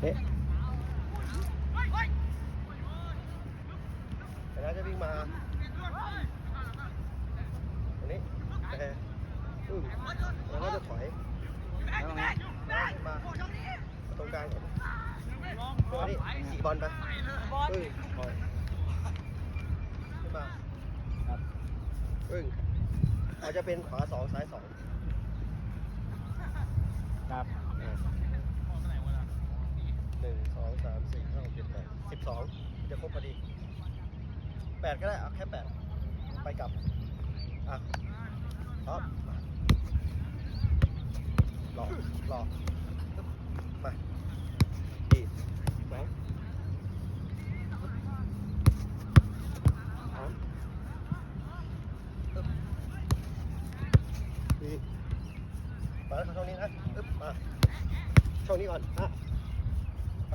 เอ๊ะแต่น่าจะวิ่งมาตรงนี้แต่อืมแล้วก็จะถอยแล้วไงแล้วขึ้นมาตรงกลางก่อนมาดิขี่บอลไปปึ้งถอยขึ้นมาครับปึ้งอาจจะเป็นขวาสองซ้ายสองครับ หนึ่งส องสามสี่ห้าหกเจ็ดแปดสิบสองจะครบพอดีแปดก็ได้เอาแค่แปดไปกลับ อะท็อมหลอกหลอกมาดีสองสามปึ๊บดีมาแล้วช่องนี้นะปึ๊บมาช่องนี้ก่อนอะ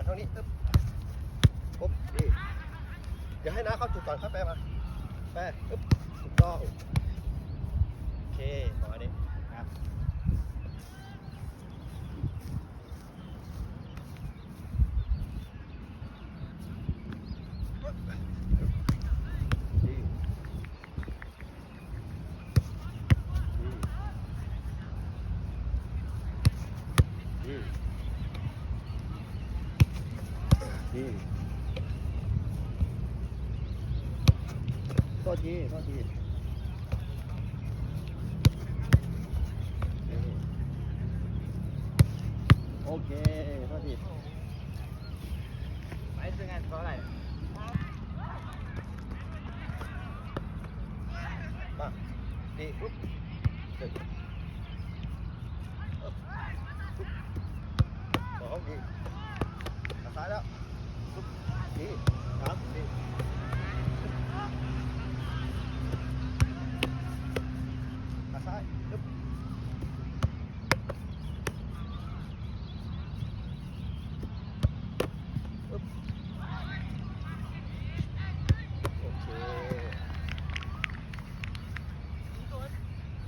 เท่านี้ปึ๊บปุ๊บดีเดี๋ยวให้น้าเข้าจุดก่อนครับแปะมาแปะปึ๊บถูกต้องโอเคประมาณนี้ครับ ดีโทษทีโทษทีโอเคโทษทีไอ้ซื้องานเพราะอะไรมาดีปุ๊บตึกปึ๊บปุ๊บสองดีขาซ้ายแล้วปุ๊บดีสามดีขาซ้ายปึ๊บปึ๊บโอเค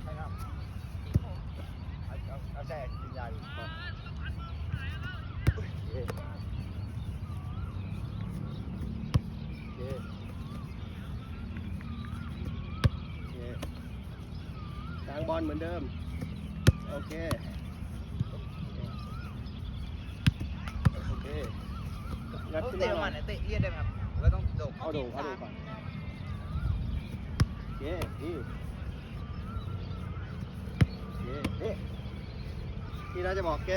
ใช่ครับเอาเอาเอาแต่กินยาอยู่ครับ โอเคโอเคโอเคกลางบอลเหมือนเดิม โอเค โอเคงัดต้องขึ้นเตะมาหน่มัอนยเนี่ยเตะเอียดได้ไหมครับหรือว่าต้องโดดเอาโด่งเอาโด่งก่อนโอเคดีโอเคนี่ที่เราจะบอกแก